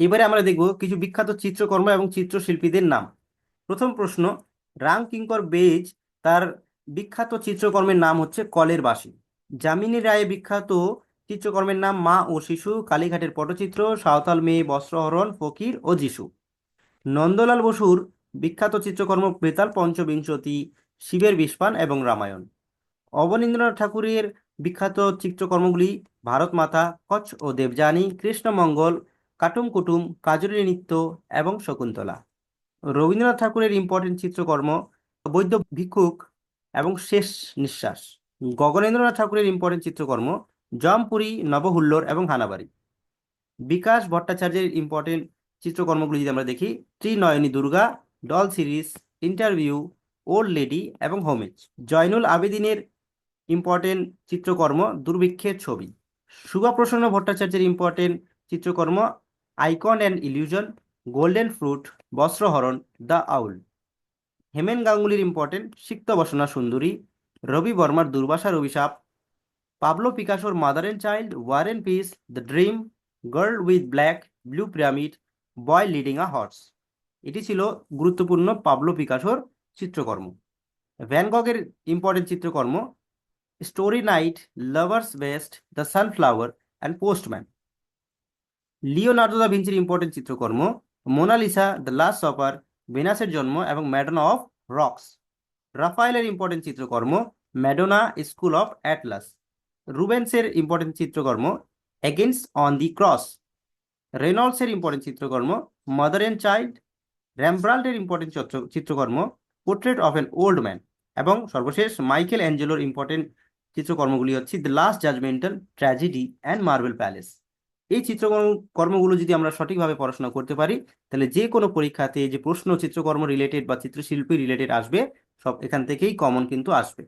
এবারে আমরা দেখব কিছু বিখ্যাত চিত্রকর্ম এবং চিত্রশিল্পীদের নাম। প্রথম প্রশ্ন, রাম কিঙ্কর বেজ তার বিখ্যাত চিত্রকর্মের নাম হচ্ছে কলের বাঁশি। যামিনী রায় বিখ্যাত চিত্রকর্মের নাম মা ও শিশু, কালীঘাটের পটচিত্র, সাঁওতাল মেয়ে বস্ত্রহরণ, ফকির ও যিশু। নন্দলাল বসুর বিখ্যাত চিত্রকর্ম বেতাল পঞ্চবিংশতি, শিবের বিষপান এবং রামায়ণ। অবনীন্দ্রনাথ ঠাকুরের বিখ্যাত চিত্রকর্মগুলি ভারত মাতা কচ্ছ ও দেবযানী, কৃষ্ণমঙ্গল কাটুম কুটুম কাজরি নৃত্য এবং শকুন্তলা। রবীন্দ্রনাথ ঠাকুরের ইম্পর্টেন্ট চিত্রকর্ম, বৈদ্য ভিক্ষুক এবং শেষ নিঃশ্বাস। গগনেন্দ্রনাথ ঠাকুরের ইম্পর্টেন্ট চিত্রকর্ম, জমপুরি, নবহুল্লোড় এবং হানাবাড়ি। বিকাশ ভট্টাচার্যের ইম্পর্টেন্ট চিত্রকর্মগুলি যদি আমরা দেখি, Trinayani Durga doll series interview old lady এবং হোমেজ জয়নুল আবেদিনের ইম্পর্টেন্ট চিত্রকর্ম, দুর্ভিক্ষের ছবি। সুভাপ্রসন্ন ভট্টাচার্যের ইম্পর্টেন্ট চিত্রকর্ম icon and illusion golden fruit বস্ত্রহরণ the owl Hemen গাঙ্গুলির ইম্পর্টেন্ট সিক্ত বসনা সুন্দরী রবি বর্মার দুর্বাসার অভিশাপ Pablo পিকাসোর mother and child war and peace the dream girl with black blue pyramid boy leading a horse এটি ছিল গুরুত্বপূর্ণ পাবলো পিকাসোর চিত্রকর্ম। ভ্যানগগের ইম্পর্টেন্ট চিত্রকর্ম story night lovers best the sunflower and postman Leonardo da ভিঞ্চির important চিত্রকর্ম, Mona Lisa, the last supper, ভেনাসের জন্ম এবং ম্যাডোনা অফ রক্স। রাফায়েলের ইম্পর্টেন্ট চিত্রকর্ম, ম্যাডোনা স্কুল অফ অ্যাটলাস। রুবেন্সের ইম্পর্টেন্ট চিত্রকর্ম against on the cross. রেনল্ডসের important চিত্রকর্ম, mother and child. র্যাম্ব্রাল্টের important চিত্রকর্ম, portrait of an old man. এবং সর্বশেষ, মাইকেল অ্যাঞ্জেলোর ইম্পর্টেন্ট চিত্রকর্মগুলি হচ্ছে, the last judgmental tragedy and marble palace. এই চিত্রকর্ম, কর্মগুলো যদি আমরা সঠিকভাবে পড়াশোনা করতে পারি, তাহলে যে কোনো পরীক্ষাতে যে প্রশ্ন, চিত্রকর্ম রিলেটেড বা চিত্রশিল্পী রিলেটেড আসবে, সব এখান থেকেই কমন কিন্তু আসবে।